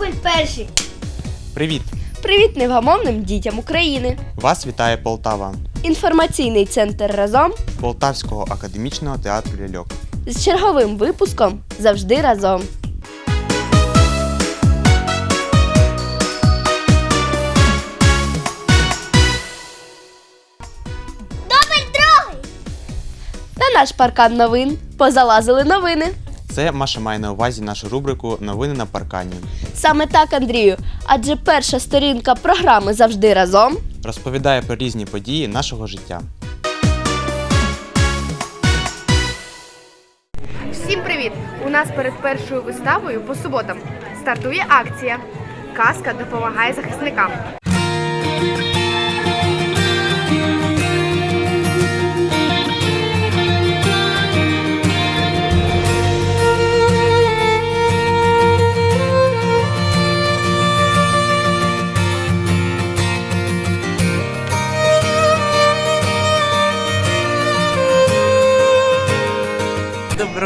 Дубль перший. Привіт! Привіт невгамовним дітям України! Вас вітає Полтава, Інформаційний центр разом Полтавського академічного театру ляльок. з черговим випуском завжди разом. Дубль другий. На наш паркан новин позалазили новини. Це Маша має на увазі нашу рубрику Новини на паркані. Саме так, Андрію. Адже перша сторінка програми завжди разом. Розповідає про різні події нашого життя. Всім привіт! У нас перед першою виставою по суботам стартує акція. Казка допомагає захисникам.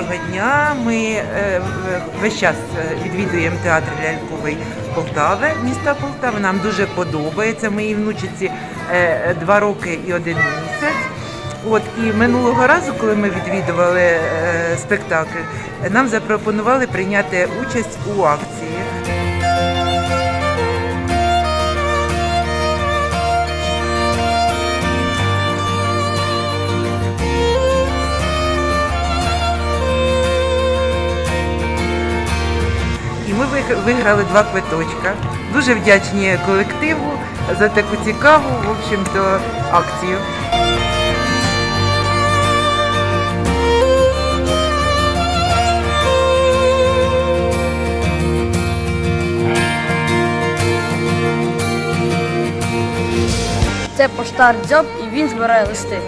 Доброго дня. Ми е, весь час е, відвідуємо театр ляльковий Полтави, міста Полтави. Нам дуже подобається. Моїй внучці е, два роки і один місяць. От і минулого разу, коли ми відвідували спектакль, нам запропонували прийняти участь у акції. Ми виграли два квиточка. Дуже вдячні колективу за таку цікаву, в общем-то, акцію. Це поштар дзьоб і він збирає листи.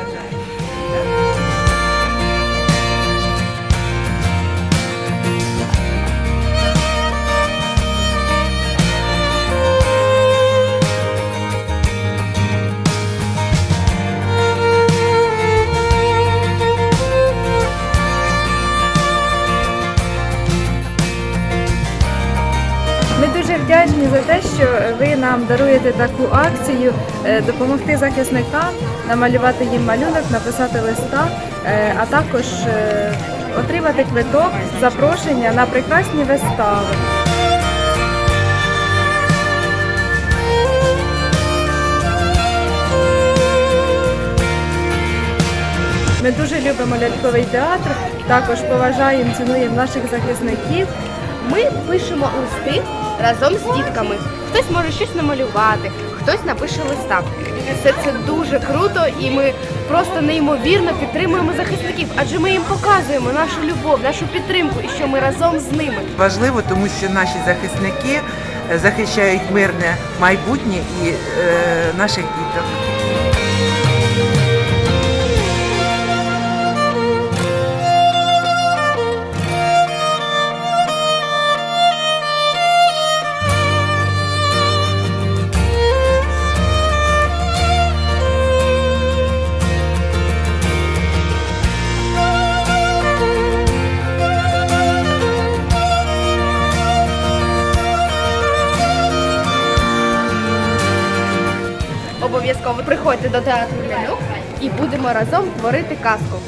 Нам даруєте таку акцію е, допомогти захисникам, намалювати їм малюнок, написати листа, е, а також е, отримати квиток, запрошення на прекрасні вистави. Ми дуже любимо ляльковий театр, також поважаємо, цінуємо наших захисників. Ми пишемо листи разом з дітками. Хтось може щось намалювати, хтось напише листа. Все це дуже круто, і ми просто неймовірно підтримуємо захисників, адже ми їм показуємо нашу любов, нашу підтримку і що ми разом з ними. Важливо, тому що наші захисники е, захищають мирне майбутнє і е, наших діток. Приходьте до театру ляльок і будемо разом творити казку.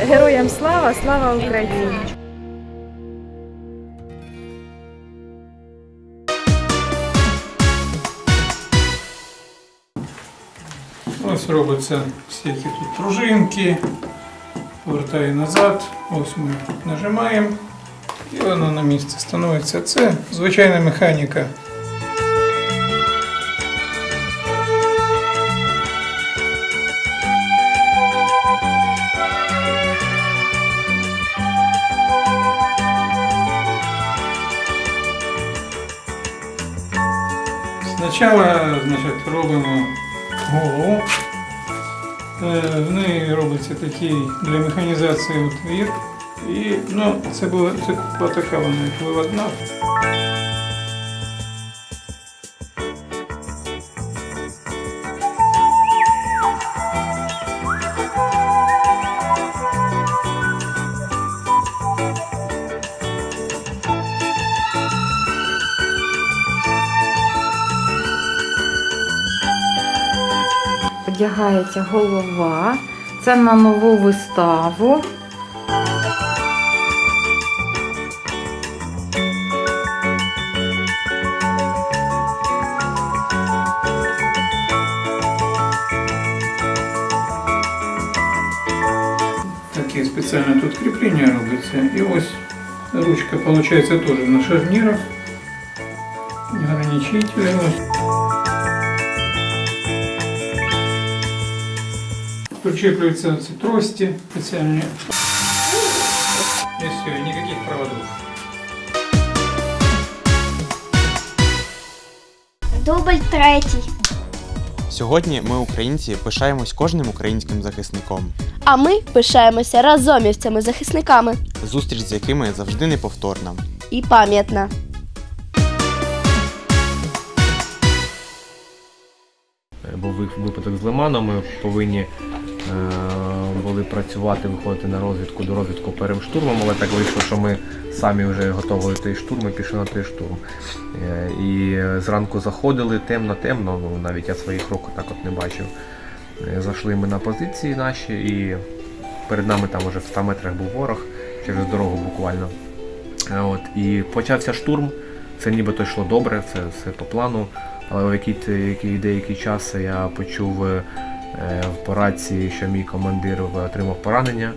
Героям слава, слава Україні! Ось робиться всякі тут пружинки, повертає назад, ось ми нажимаємо і воно на місце становиться. Це звичайна механіка. Спочатку значить, робимо голову. Е, В неї робиться такий для механізації отвір. І ну, це була така вона виводна. Одягається голова. Це на нову виставу. Такі спеціально тут кріплення робиться. І ось ручка виходить теж на шарнірах. Ограничителі Причеплюються ці трості спеціальні. І все, ніяких проводів. Дубль третій. Сьогодні ми, українці, пишаємось кожним українським захисником, А ми пишаємося разом із цими захисниками. зустріч з якими завжди неповторна. І пам'ятна. був випадок з Лиманом, ми повинні е, були працювати, виходити на розвідку до розвідку перед штурмом, але так вийшло, що ми самі вже готували той штурм і пішли на той штурм. Е, і зранку заходили темно-темно, ну навіть я своїх рук так от не бачив. Е, Зайшли ми на позиції наші і перед нами там уже в 100 метрах був ворог через дорогу буквально. Е, От, і почався штурм. Це нібито йшло добре, це все по плану. Але в який, який деякий час я почув е, в по що мій командир отримав поранення.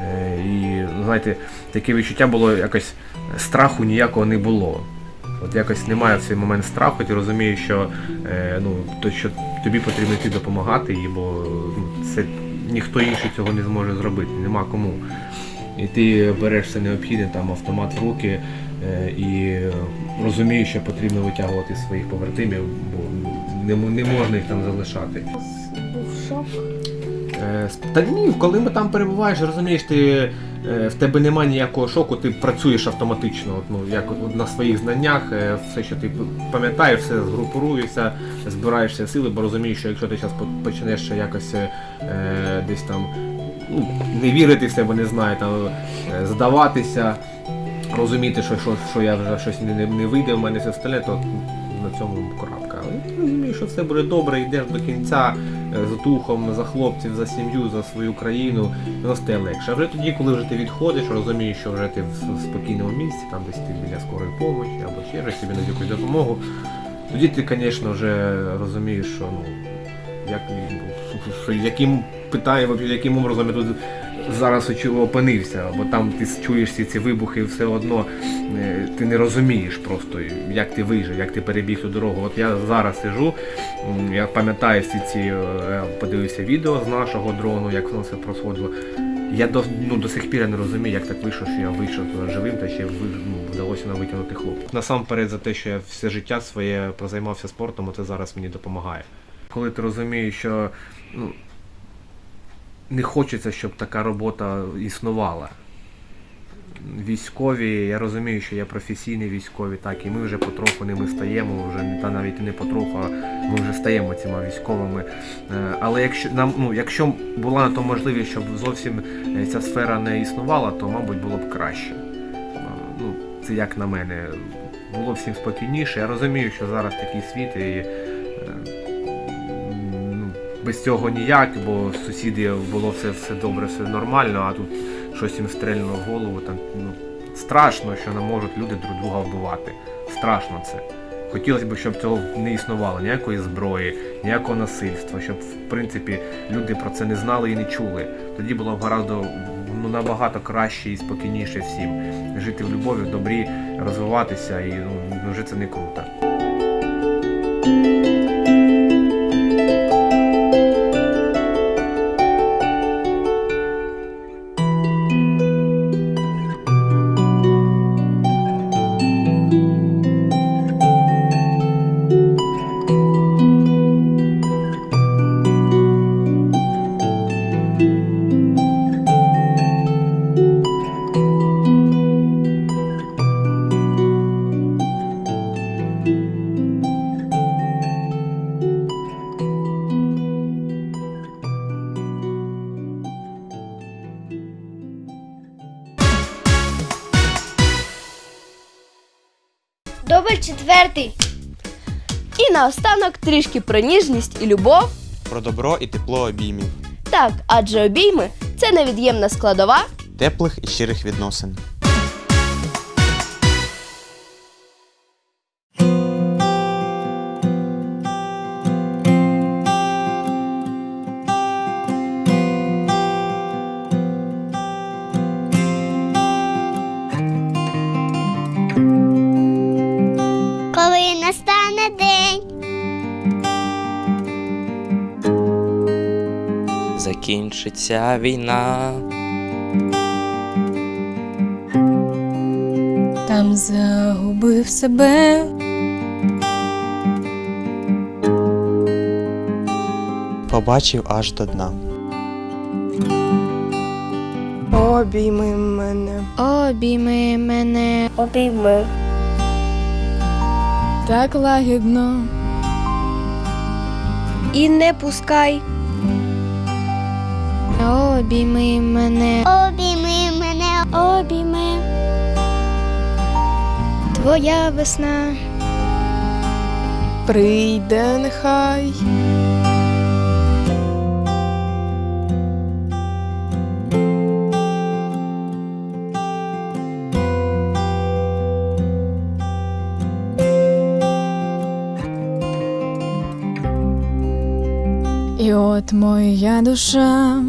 Е, і знаєте, таке відчуття було якось страху ніякого не було. От якось немає в цей момент страху, ти розумієш, що, е, ну, то, що тобі потрібно йти допомагати, бо ну, це ніхто інший цього не зможе зробити, нема кому. І ти береш все необхідне, там автомат в руки е, і розумієш, що потрібно витягувати своїх побратимів, бо не можна їх там залишати. Шок. Е, Та ні, коли ми там перебуваєш, розумієш, ти, е, в тебе немає ніякого шоку, ти працюєш автоматично, ну, як на своїх знаннях, е, все, що ти пам'ятаєш, все згрупуєшся, збираєшся сили, бо розумієш, що якщо ти зараз почнеш якось е, десь там ну, не вірити в себе, не знаю, там, здаватися, розуміти, що, що, що я вже щось не, не, вийде в мене все остальне, то на цьому крапка. Але я розумію, що все буде добре, йдеш до кінця за з духом за хлопців, за сім'ю, за свою країну, воно стає легше. А вже тоді, коли вже ти відходиш, розумієш, що вже ти в спокійному місці, там десь ти біля скорої помочі або ще щось тобі на якусь допомогу. Тоді ти, звісно, вже розумієш, що ну, як яким питає, яким образом я тут зараз опинився, бо там ти чуєш всі ці вибухи, і все одно е, ти не розумієш просто, як ти вижив, як ти перебіг ту дорогу. От я зараз сижу, я пам'ятаю всі ці, е, подивився відео з нашого дрону, як воно все проходило. Я до, ну, до сих пір я не розумію, як так вийшло, що я вийшов живим та ще ну, вдалося нам витягнути хлопця. Насамперед за те, що я все життя своє прозаймався спортом, це зараз мені допомагає. Коли ти розумієш, що ну, не хочеться, щоб така робота існувала. Військові, я розумію, що є професійні військові, так, і ми вже потроху ними стаємо, вже та навіть не потроху, а ми вже стаємо цими військовими. Е, Але якщо нам, ну, якщо була на то можливість, щоб зовсім е, ця сфера не існувала, то мабуть було б краще. Е, Ну, це як на мене. Було б всім спокійніше. Я розумію, що зараз такий світ і без цього ніяк, бо сусіди було все, все добре, все нормально, а тут щось їм стрельнуло в голову. Там, ну, страшно, що не можуть люди друг друга вбивати. Страшно це. Хотілося б, щоб цього не існувало, ніякої зброї, ніякого насильства, щоб в принципі люди про це не знали і не чули. Тоді було б гораздо ну, набагато краще і спокійніше всім. Жити в любові, в добрі, розвиватися і ну, вже це не круто. Наостанок трішки про ніжність і любов про добро і тепло обіймів, Так, адже обійми це невід'ємна складова. теплих і щирих відносин. Коли настане день, Закінчиться війна. Там загубив себе. Побачив аж до дна. Обійми мене. обійми мене, Обійми. Так лагідно. і не пускай. Обійми мене, обійми мене, обійми. Твоя весна. Прийде нехай. І от моя душа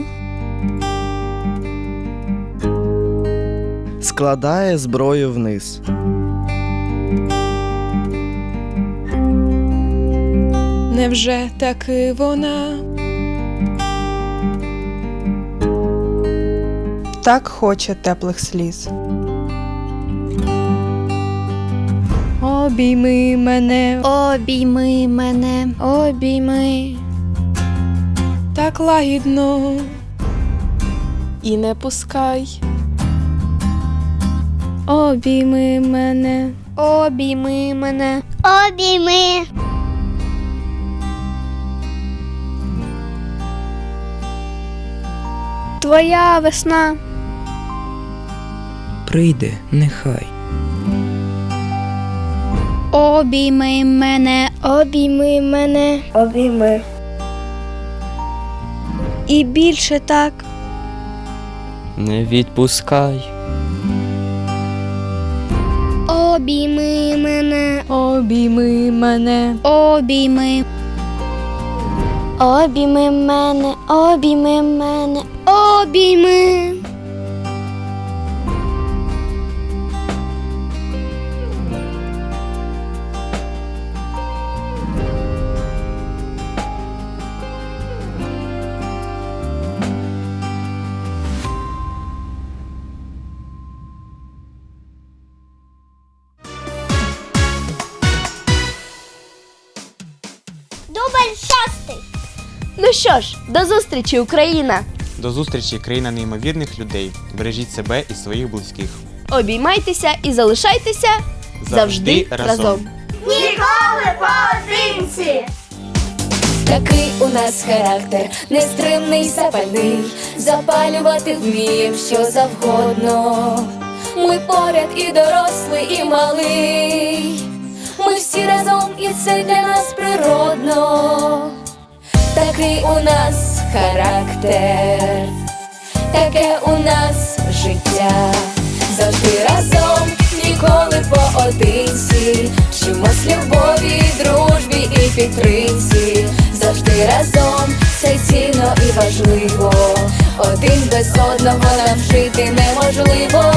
Складає зброю вниз. невже таки вона Так хоче теплих сліз. обійми мене, Обійми мене, обійми. так лагідно. І не пускай. Обійми мене, обійми мене, обійми. Твоя весна. Прийде, нехай. Обійми мене, обійми мене. Обійми. І більше так. Не відпускай. Обійми мене, Обійми мене, обійми. Обійми мене, обійми мене, обійми. Дубль шостий. Ну що ж, до зустрічі, Україна! До зустрічі країна неймовірних людей. Бережіть себе і своїх близьких. Обіймайтеся і залишайтеся завжди, разом. Ніколи поодинці. Такий у нас характер, нестримний, запальний, запалювати вмієм що завгодно. Ми поряд і дорослий, і малий. Ми всі разом, і це для нас природно. Такий у нас характер, таке у нас життя. Завжди разом, ніколи поодинці. Вчимось любові, дружбі і підтримці. Завжди разом, це цінно і важливо. Один без одного нам жити неможливо.